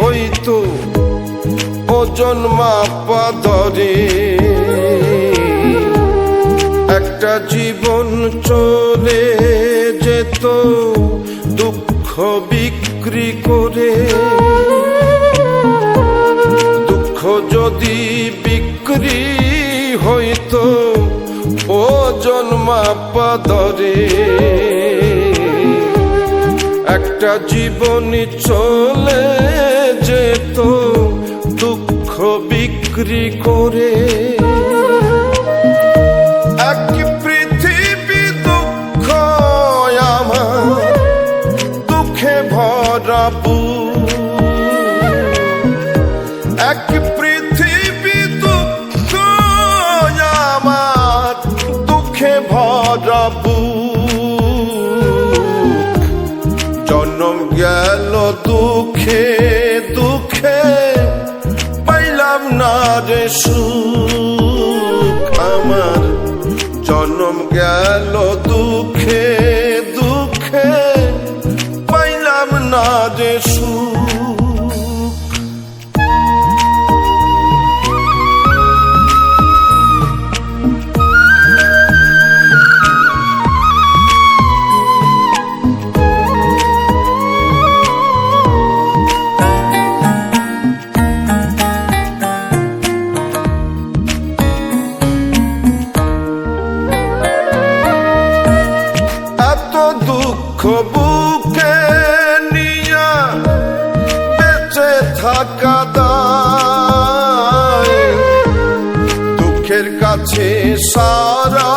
হইতো ওজন মাপা ধরে। একটা জীবন চলে যেত, দুঃখ বিক্রি করে। দুঃখ যদি বিক্রি হইতো, ওজন মাপা ধরে। একটা জীবনী চলে যেত দুঃখ বিক্রি করে। এক পৃথিবী দুঃখ এক পৃথিবী দুঃখ দুঃখে জন্ম গেল দুঃখে দুঃখে। পাইলাম না রে সুখ আমার। জনম গেল দুঃখে দুঃখে। পাইলাম না রে সুখ থাকা দায়। দুঃখের কাছে সারা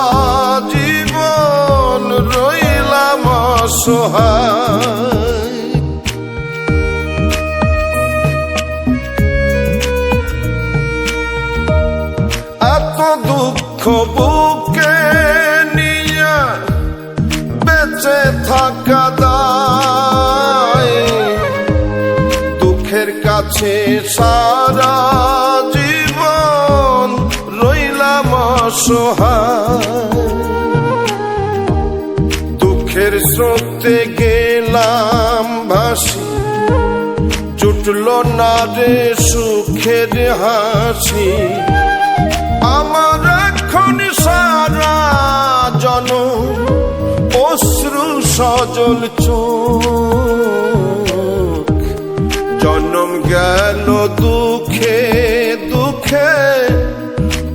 জীবন রইলাম অসহায়। এত দুঃখ বুকে দুঃখের কাছে সারা জীবন রইলাম অসহায়। দুঃখের স্রোতে গেলাম ভাসি, জুটল না রে সুখের হাসি। আমার এখন সারা জন অশ্রু সজল চোখ জন্ম গেল দুঃখে দুঃখে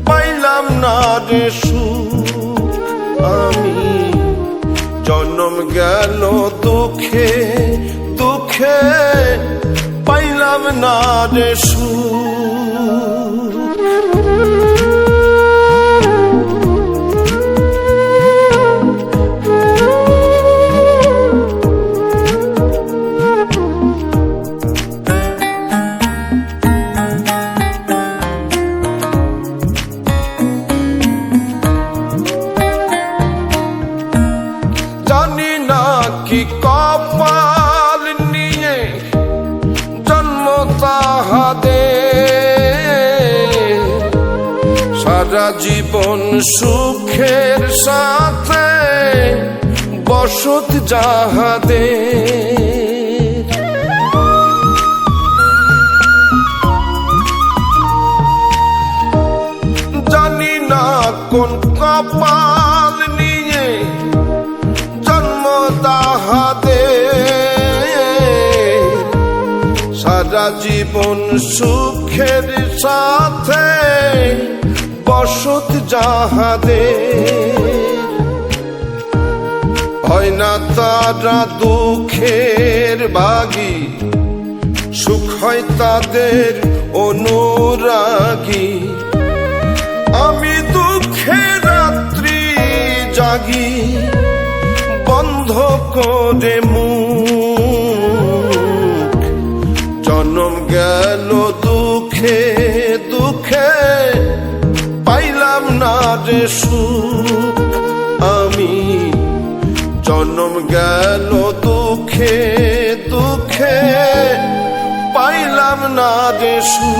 পাইলাম না রে আমি জনম গেল দুঃখে দুঃখে পাইলাম না রে সুখ। কপাল নিয়ে জন্ম তাহাদে সারা জীবন সুখের সাথে বসত যাহাদে জানি না কোন কপাল সারা জীবন সুখের সাথে বসত যাহাদে হয় না তারা দুঃখের ভাগী সুখ হয় তাদের অনুরাগী। আমি দুঃখে রাত্রি জাগি, বন্ধ করে মুখ সুখ আমি জন্ম গেল দুঃখে দুঃখে। পাইলাম না দেশু